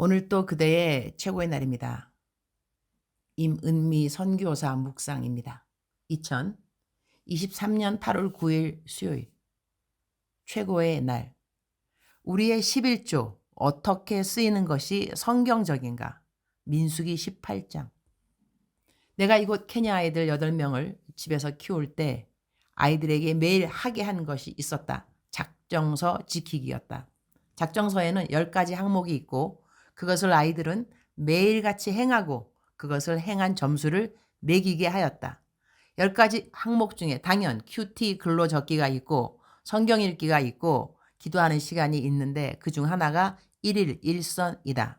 오늘 또 그대의 최고의 날입니다. 임은미 선교사 묵상입니다. 2023년 8월 9일 수요일 최고의 날 우리의 11조 어떻게 쓰이는 것이 성경적인가 민수기 18장 내가 이곳 케냐 아이들 8명을 집에서 키울 때 아이들에게 매일 하게 한 것이 있었다. 작정서 지키기였다. 작정서에는 10가지 항목이 있고 그것을 아이들은 매일같이 행하고 그것을 행한 점수를 매기게 하였다. 10가지 항목 중에 당연 큐티 글로 적기가 있고 성경 읽기가 있고 기도하는 시간이 있는데 그 중 하나가 1일 1선이다.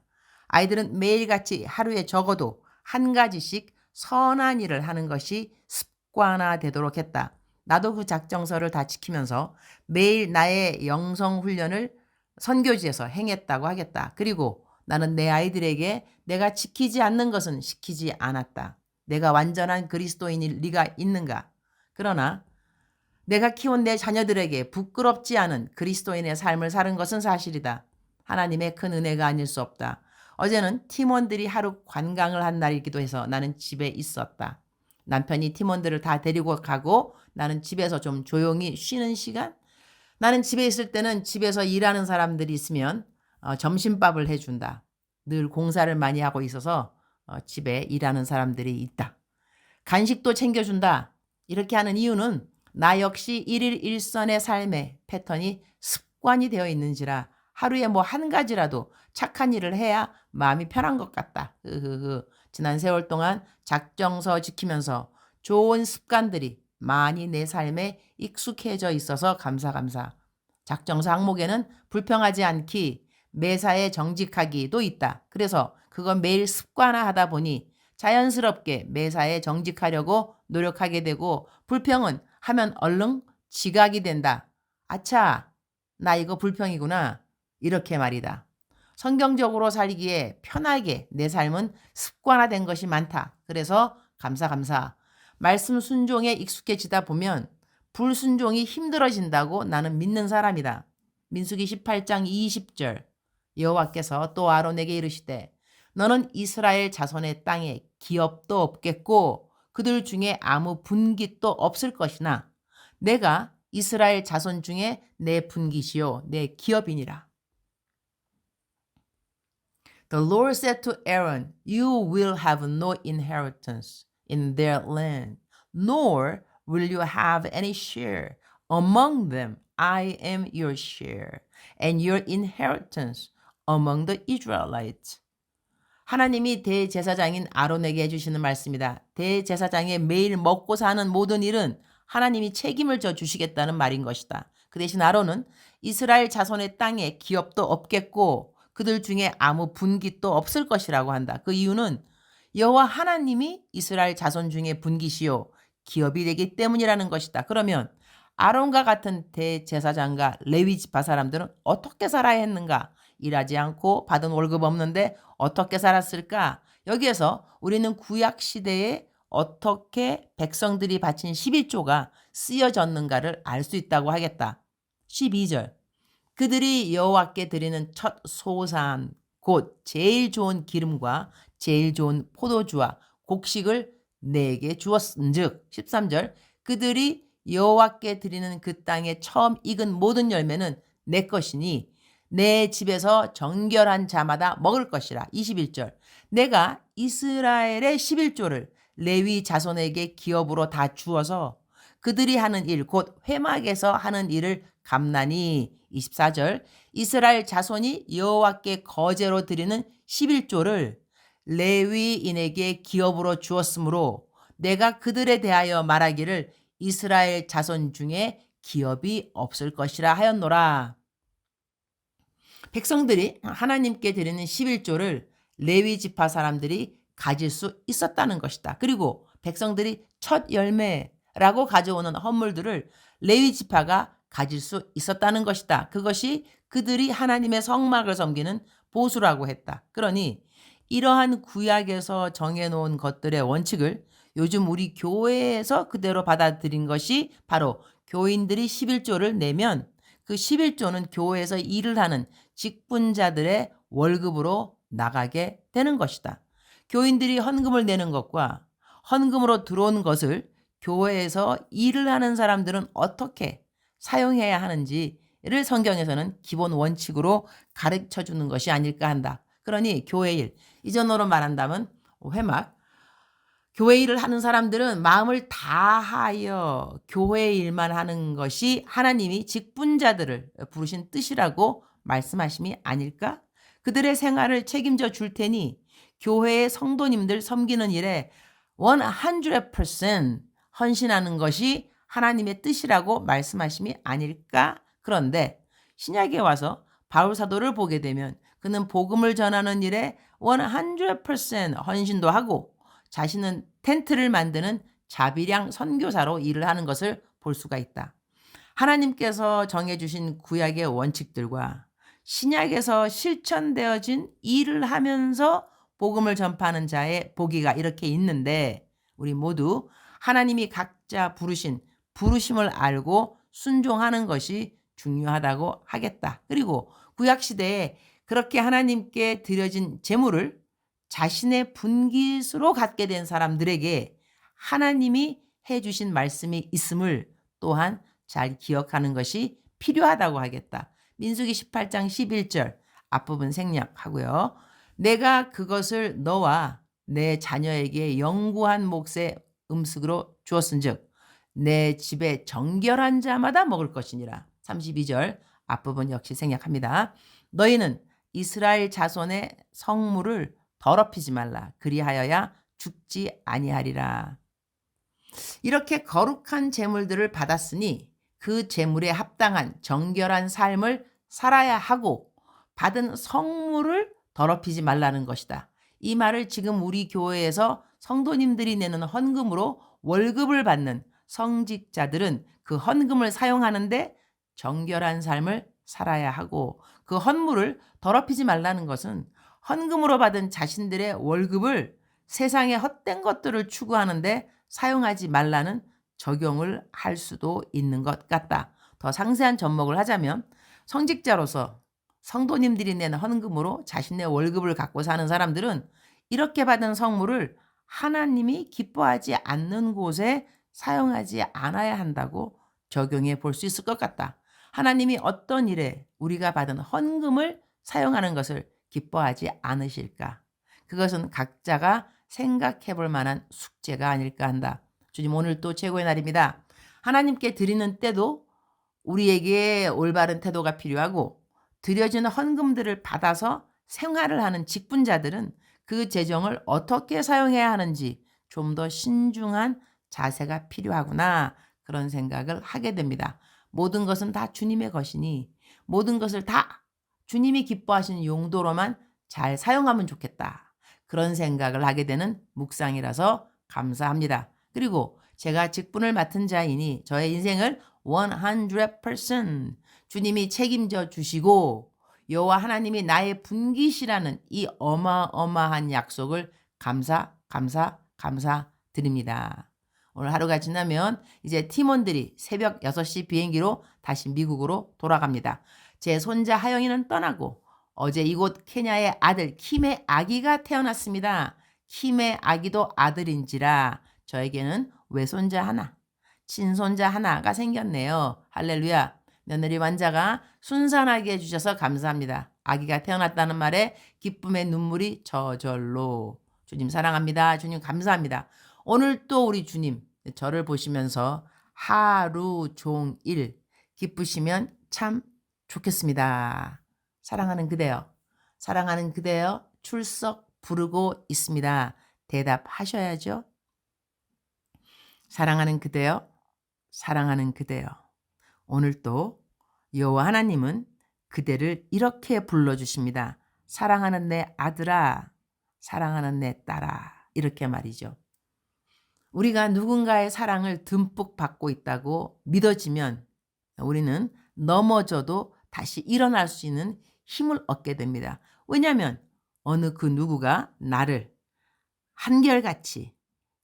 아이들은 매일같이 하루에 적어도 한 가지씩 선한 일을 하는 것이 습관화되도록 했다. 나도 그 작정서를 다 지키면서 매일 나의 영성 훈련을 선교지에서 행했다고 하겠다. 그리고 나는 내 아이들에게 내가 지키지 않는 것은 시키지 않았다. 내가 완전한 그리스도인일 리가 있는가? 그러나 내가 키운 내 자녀들에게 부끄럽지 않은 그리스도인의 삶을 사는 것은 사실이다. 하나님의 큰 은혜가 아닐 수 없다. 어제는 팀원들이 하루 관광을 한 날이기도 해서 나는 집에 있었다. 남편이 팀원들을 다 데리고 가고 나는 집에서 좀 조용히 쉬는 시간? 나는 집에 있을 때는 집에서 일하는 사람들이 있으면 어, 점심밥을 해준다. 늘 공사를 많이 하고 있어서 어, 집에 일하는 사람들이 있다. 간식도 챙겨준다. 이렇게 하는 이유는 나 역시 일일 일선의 삶의 패턴이 습관이 되어 있는지라 하루에 뭐 한 가지라도 착한 일을 해야 마음이 편한 것 같다. 으흐흐. 지난 세월 동안 작정서 지키면서 좋은 습관들이 많이 내 삶에 익숙해져 있어서 감사 감사. 작정서 항목에는 불평하지 않기, 매사에 정직하기도 있다. 그래서 그건 매일 습관화하다 보니 자연스럽게 매사에 정직하려고 노력하게 되고 불평은 하면 얼른 지각이 된다. 아차, 나 이거 불평이구나. 이렇게 말이다. 성경적으로 살기에 편하게 내 삶은 습관화된 것이 많다. 그래서 감사 감사. 말씀 순종에 익숙해지다 보면 불순종이 힘들어진다고 나는 믿는 사람이다. 민수기 18장 20절 여호와께서 또 아론에게 이르시되 너는 이스라엘 자손의 땅에 기업도 없겠고 그들 중에 아무 분깃도 없을 것이나 내가 이스라엘 자손 중에 내 분깃이요 내 기업이니라. The Lord said to Aaron, You will have no inheritance in their land, nor will you have any share among them. I am your share, and your inheritance among the Israelites. 하나님이 대제사장인 아론에게 해주시는 말씀이다. 대제사장의 매일 먹고 사는 모든 일은 하나님이 책임을 져 주시겠다는 말인 것이다. 그 대신 아론은 이스라엘 자손의 땅에 기업도 없겠고 그들 중에 아무 분깃도 없을 것이라고 한다. 그 이유는 여호와 하나님이 이스라엘 자손 중에 분깃이요 기업이 되기 때문이라는 것이다. 그러면 아론과 같은 대제사장과 레위 지파 사람들은 어떻게 살아야 했는가? 일하지 않고 받은 월급 없는데 어떻게 살았을까? 여기에서 우리는 구약 시대에 어떻게 백성들이 바친 11조가 쓰여졌는가를 알 수 있다고 하겠다. 12절. 그들이 여호와께 드리는 첫 소산 곧 제일 좋은 기름과 제일 좋은 포도주와 곡식을 내게 주었은즉 13절 그들이 여호와께 드리는 그 땅에 처음 익은 모든 열매는 내 것이니 내 집에서 정결한 자마다 먹을 것이라. 21절. 내가 이스라엘의 11조를 레위 자손에게 기업으로 다 주어서 그들이 하는 일, 곧 회막에서 하는 일을 감나니. 24절. 이스라엘 자손이 여호와께 거제로 드리는 11조를 레위인에게 기업으로 주었으므로 내가 그들에 대하여 말하기를 이스라엘 자손 중에 기업이 없을 것이라 하였노라. 백성들이 하나님께 드리는 11조를 레위 지파 사람들이 가질 수 있었다는 것이다. 그리고 백성들이 첫 열매라고 가져오는 헌물들을 레위 지파가 가질 수 있었다는 것이다. 그것이 그들이 하나님의 성막을 섬기는 보수라고 했다. 그러니 이러한 구약에서 정해놓은 것들의 원칙을 요즘 우리 교회에서 그대로 받아들인 것이 바로 교인들이 11조를 내면 그 11조는 교회에서 일을 하는 직분자들의 월급으로 나가게 되는 것이다. 교인들이 헌금을 내는 것과 헌금으로 들어온 것을 교회에서 일을 하는 사람들은 어떻게 사용해야 하는지를 성경에서는 기본 원칙으로 가르쳐 주는 것이 아닐까 한다. 그러니 교회 일, 이전으로 말한다면 회막, 교회 일을 하는 사람들은 마음을 다하여 교회 일만 하는 것이 하나님이 직분자들을 부르신 뜻이라고 말씀하심이 아닐까? 그들의 생활을 책임져 줄 테니 교회의 성도님들 섬기는 일에 100% 헌신하는 것이 하나님의 뜻이라고 말씀하심이 아닐까? 그런데 신약에 와서 바울 사도를 보게 되면 그는 복음을 전하는 일에 100% 헌신도 하고 자신은 텐트를 만드는 자비량 선교사로 일을 하는 것을 볼 수가 있다. 하나님께서 정해주신 구약의 원칙들과 신약에서 실천되어진 일을 하면서 복음을 전파하는 자의 보기가 이렇게 있는데 우리 모두 하나님이 각자 부르신 부르심을 알고 순종하는 것이 중요하다고 하겠다. 그리고 구약 시대에 그렇게 하나님께 드려진 재물을 자신의 분깃으로 갖게 된 사람들에게 하나님이 해주신 말씀이 있음을 또한 잘 기억하는 것이 필요하다고 하겠다. 민수기 18장 11절 앞부분 생략하고요. 내가 그것을 너와 내 자녀에게 영구한 몫의 음식으로 주었은즉 내 집에 정결한 자마다 먹을 것이니라. 32절 앞부분 역시 생략합니다. 너희는 이스라엘 자손의 성물을 더럽히지 말라. 그리하여야 죽지 아니하리라. 이렇게 거룩한 재물들을 받았으니 그 재물에 합당한 정결한 삶을 살아야 하고 받은 성물을 더럽히지 말라는 것이다. 이 말을 지금 우리 교회에서 성도님들이 내는 헌금으로 월급을 받는 성직자들은 그 헌금을 사용하는데 정결한 삶을 살아야 하고 그 헌물을 더럽히지 말라는 것은 헌금으로 받은 자신들의 월급을 세상의 헛된 것들을 추구하는데 사용하지 말라는 적용을 할 수도 있는 것 같다. 더 상세한 접목을 하자면 성직자로서 성도님들이 낸 헌금으로 자신의 월급을 갖고 사는 사람들은 이렇게 받은 성물을 하나님이 기뻐하지 않는 곳에 사용하지 않아야 한다고 적용해 볼 수 있을 것 같다. 하나님이 어떤 일에 우리가 받은 헌금을 사용하는 것을 기뻐하지 않으실까? 그것은 각자가 생각해 볼 만한 숙제가 아닐까 한다. 주님 오늘 또 최고의 날입니다. 하나님께 드리는 때도 우리에게 올바른 태도가 필요하고 드려지는 헌금들을 받아서 생활을 하는 직분자들은 그 재정을 어떻게 사용해야 하는지 좀 더 신중한 자세가 필요하구나 그런 생각을 하게 됩니다. 모든 것은 다 주님의 것이니 모든 것을 다 주님이 기뻐하시는 용도로만 잘 사용하면 좋겠다. 그런 생각을 하게 되는 묵상이라서 감사합니다. 그리고 제가 직분을 맡은 자이니 저의 인생을 100% 주님이 책임져 주시고 여호와 하나님이 나의 분깃이라는 이 어마어마한 약속을 감사 감사 감사 드립니다. 오늘 하루가 지나면 이제 팀원들이 새벽 6시 비행기로 다시 미국으로 돌아갑니다. 제 손자 하영이는 떠나고 어제 이곳 케냐의 아들 킴의 아기가 태어났습니다. 킴의 아기도 아들인지라 저에게는 외손자 하나, 친손자 하나가 생겼네요. 할렐루야. 며느리 완자가 순산하게 해주셔서 감사합니다. 아기가 태어났다는 말에 기쁨의 눈물이 저절로. 주님 사랑합니다. 주님 감사합니다. 오늘 또 우리 주님 저를 보시면서 하루 종일 기쁘시면 참 좋겠습니다. 사랑하는 그대여, 사랑하는 그대여 출석 부르고 있습니다. 대답하셔야죠. 사랑하는 그대여, 사랑하는 그대여. 오늘 또 여호와 하나님은 그대를 이렇게 불러 주십니다. 사랑하는 내 아들아, 사랑하는 내 딸아. 이렇게 말이죠. 우리가 누군가의 사랑을 듬뿍 받고 있다고 믿어지면 우리는 넘어져도 다시 일어날 수 있는 힘을 얻게 됩니다. 왜냐하면 어느 그 누구가 나를 한결같이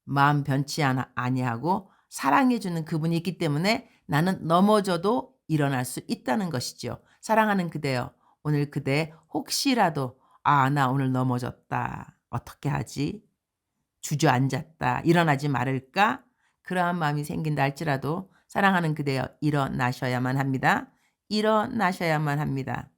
마음 변치 않아 아니하고 사랑해 주는 그분이 있기 때문에 나는 넘어져도 일어날 수 있다는 것이죠. 사랑하는 그대여, 오늘 그대 혹시라도 아, 나 오늘 넘어졌다. 어떻게 하지? 주저앉았다. 일어나지 말을까? 그러한 마음이 생긴다 할지라도 사랑하는 그대여 일어나셔야만 합니다. 일어나셔야만 합니다.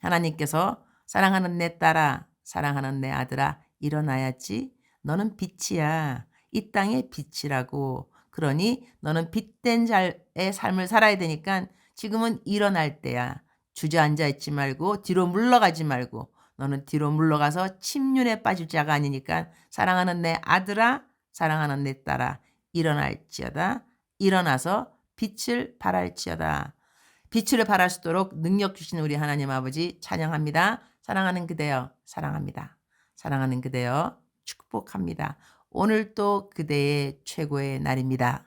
하나님께서 사랑하는 내 딸아, 사랑하는 내 아들아, 일어나야지. 너는 빛이야. 이 땅의 빛이라고. 그러니 너는 빛된 자의 삶을 살아야 되니까 지금은 일어날 때야. 주저앉아 있지 말고 뒤로 물러가지 말고 너는 뒤로 물러가서 침륜에 빠질 자가 아니니까 사랑하는 내 아들아, 사랑하는 내 딸아, 일어날지어다. 일어나서 빛을 발할지어다. 빛을 발할 수 있도록 능력 주신 우리 하나님 아버지 찬양합니다. 사랑하는 그대여 사랑합니다. 사랑하는 그대여 축복합니다. 오늘 또 그대의 최고의 날입니다.